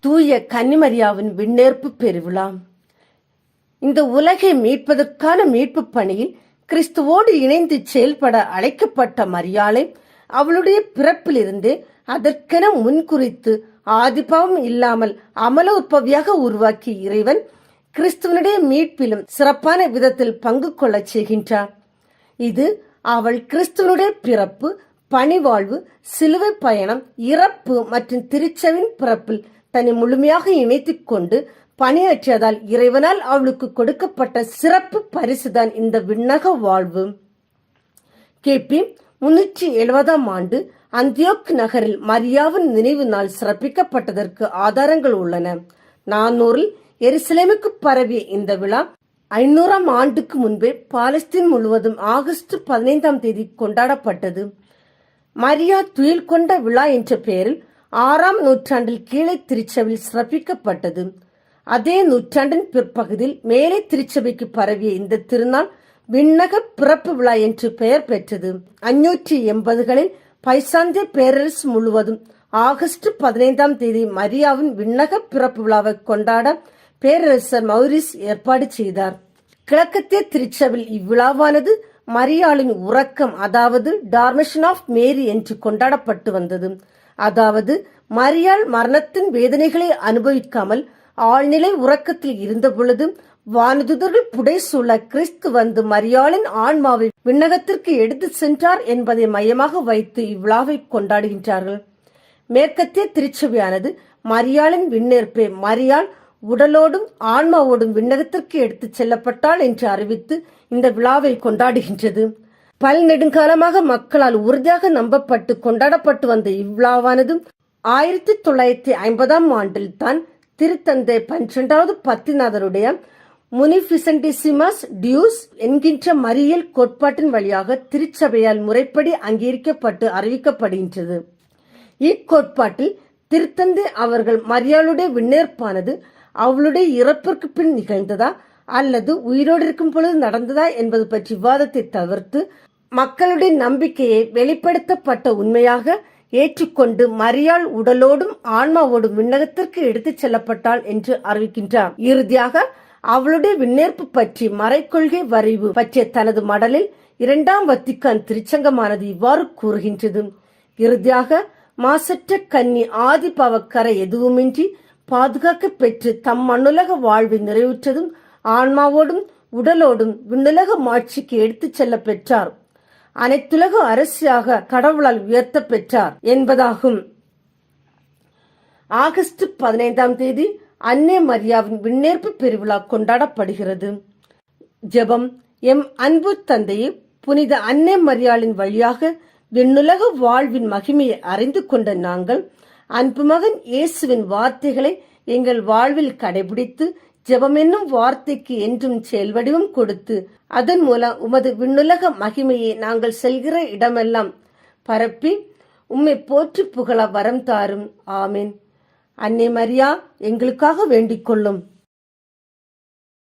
தூய கன்னிமரியாவின் விண்ணேற்பு பெருவிழா. இந்த உலகை மீட்பதற்கான மீட்பு பணியில் கிறிஸ்துவோடு இணைந்து செயல்பட அழைக்கப்பட்ட மரியாளை அவளுடைய பிறப்பிலிருந்து அதற்கென முன்குறித்து ஆதிபாவம் இல்லாமல் அமல உற்பவியாக உருவாக்கிய இறைவன் கிறிஸ்துவனுடைய மீட்பிலும் சிறப்பான விதத்தில் பங்கு கொள்ளச் செய்கின்றார். இது அவள் கிறிஸ்துவனுடைய பிறப்பு பணிவாழ்வு சிலுவை பயணம் இறப்பு மற்றும் திருச்சவின் பிறப்பில் தன்னை முழுமையாக இணைத்துக் கொண்டு பணியாற்றியதால் இறைவனால் அவளுக்கு கொடுக்கப்பட்ட சிறப்பு பரிசுதான் இந்த விண்ணக வாழ்வு. கிபி முன்னூற்றி எழுபதாம் ஆண்டு அந்தியோக் நகரில் மரியாவின் நினைவு நாள் சிறப்பிக்கப்பட்டதற்கு ஆதாரங்கள் உள்ளன. நானூறில் எருசலேமுக்கு பரவிய இந்த விழா ஐநூறாம் ஆண்டுக்கு முன்பே பாலஸ்தீன் முழுவதும் ஆகஸ்ட் பதினைந்தாம் தேதி கொண்டாடப்பட்டது. மரியா துயில் கொண்ட விழா என்ற பெயரில் ஆறாம் நூற்றாண்டில் கீழே திருச்சபையில் சிறப்பிக்கப்பட்டது. அதே நூற்றாண்டின் பிற்பகுதியில் மேலே திருச்சபைக்கு பரவிய இந்த திருநாள் விண்ணக பிறப்பு விழா என்று பெயர் பெற்றது. அஞ்சூற்றி எண்பதுகளில் பைசாந்திய பேரரசு முழுவதும் ஆகஸ்ட் பதினைந்தாம் தேதி மரியாவின் விண்ணக பிறப்பு விழாவை கொண்டாட பேரரசர் மௌரிஸ் ஏற்பாடு செய்தார். கிழக்கத்திய திருச்சபையில் இவ்விழாவானது மரியாளின் உறக்கம் அதாவது டார்மேஷன் ஆஃப் மேரி என்று கொண்டாடப்பட்டு வந்தது. அதாவது மரியாள் மரணத்தின் வேதனைகளை அனுபவிக்காமல் ஆழ்நிலை உறக்கத்தில் இருந்த பொழுது வானதுதர்கள் புடைசூழ கிறிஸ்து வந்து மரியாளின் ஆன்மாவை விண்ணகத்திற்கு எடுத்து சென்றார் என்பதை மையமாக வைத்து இவ்விழாவை கொண்டாடுகின்றார்கள். மேற்கத்திய திருச்சபையானது மரியாளின் விண்ணேற்பே மரியாள் உடலோடும் ஆன்மாவோடும் விண்ணகத்திற்கு எடுத்துச் செல்லப்பட்டாள் என்று அறிவித்து இந்த விழாவை கொண்டாடுகின்றது. பல் நெடுங்காலமாக மக்களால் உறுதியாக நம்பப்பட்டு கொண்டாடப்பட்டு வந்த இவ்விழாவானது ஆயிரத்தி தொள்ளாயிரத்தி ஐம்பதாம் ஆண்டில் தான் திருத்தந்தை பன்னிரெண்டாவது பத்திநாதருடைய முனிபிசன்டிசிமஸ் டியூஸ் என்கின்ற மறியல் கோட்பாட்டின் வழியாக திருச்சபையால் முறைப்படி அங்கீகரிக்கப்பட்டு அறிவிக்கப்படுகின்றது. இக்கோட்பாட்டில் திருத்தந்தை அவர்கள் மரியாளுடைய விண்ணேற்பானது அவளுடைய இறப்பிற்கு பின் நிகழ்ந்ததா அல்லது உயிரோடு இருக்கும் பொழுது நடந்ததா என்பது பற்றி விவாதத்தை தவிர்த்து மக்களுடைய நம்பிக்கையை வெளிப்படுத்தப்பட்ட உண்மையாக ஏற்றுக்கொண்டு மரியாள் உடலோடும் ஆன்மாவோடும் விண்ணகத்திற்கு எடுத்துச் செல்லப்பட்டாள் என்று அறிவிக்கின்றார். இறுதியாக அவளுடைய விண்ணேற்பு பற்றி மறைக்கொள்கை வரைவு பற்றிய தனது மடலில் இரண்டாம் வத்திக்கான் திருச்சங்கமானது இவ்வாறு கூறுகின்றது. இறுதியாக மாசற்ற கன்னி ஆதி பவக்கரை எதுவுமின்றி பாதுகாக்க பெற்று தம் மண்ணுலக வாழ்வை நிறைவுற்றதும் ஆன்மாவோடும் உடலோடும் விண்ணுலக மாட்சிக்கு எடுத்துச் செல்ல பெற்றார். அனைத்துலக அரசியாக கடவுளால் உயர்த்த பெற்றார் என்பதாகும். ஆகஸ்ட் பதினைந்தாம் தேதி அன்னை மரியாவின் விண்ணேற்பு பெருவிழா கொண்டாடப்படுகிறது. ஜெபம் எம் அன்பு தந்தையை புனித அன்னை மரியாளின் வழியாக விண்ணுலக வாழ்வின் மகிமையை அறிந்து கொண்ட நாங்கள் அன்பு மகன் இயேசுவின் வார்த்தைகளை எங்கள் வாழ்வில் கடைபிடித்து ஜெபம் என்னும் வார்த்தைக்கு என்றும் செயல்வடிவம் கொடுத்து அதன் மூலம் உமது விண்ணுலக மகிமையை நாங்கள் செல்கிற இடமெல்லாம் பரப்பி உம்மை போற்றி புகழ வரம் தாரும். ஆமேன். அன்னை மரியா எங்களுக்காக வேண்டிக் கொள்ளும்.